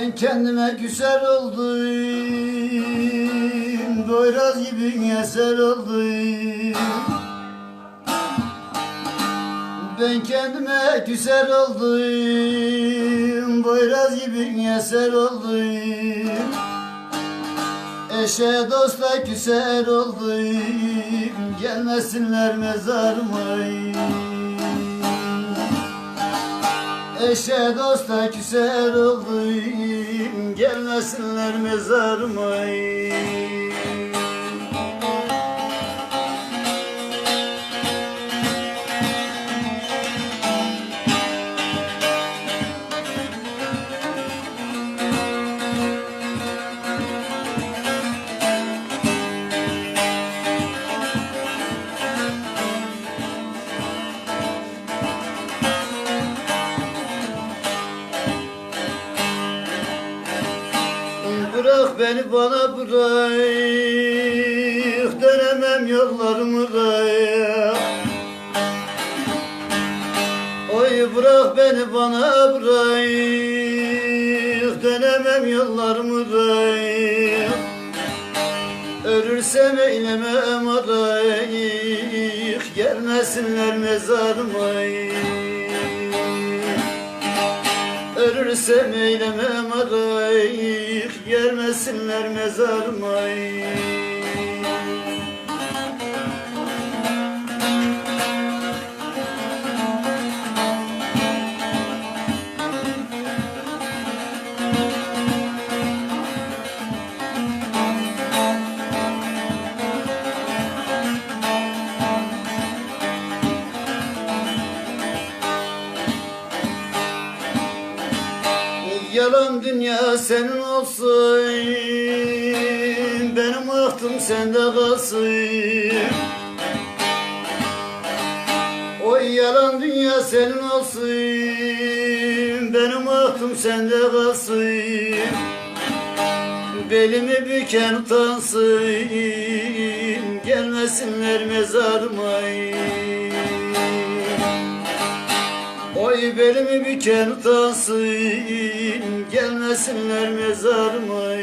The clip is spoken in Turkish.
Ben kendime küser oldum. Boyraz gibi eser oldum. Ben kendime küser oldum. Boyraz gibi eser oldum. Eşe dosta küser oldum. Gelmesinler mezarıma Eşe dosta küser oldum Gelmesinler mezarıma Bırak beni bana bırak. Dönemem yollarımı bırak Oy bırak beni bana bırak. Dönemem yollarımı bırak Ölürsem eylemem arayık Gelmesinler mezarıma Ölürsem eylemem arayık Gelmesinler mezarıma Yalan dünya senin olsun. Benim aklım sende kalsın. Oy yalan dünya senin olsun. Benim aklım sende kalsın. Belimi büken utansın. Gelmesinler mezarıma belimi büken utansın Gelmesinler mezarıma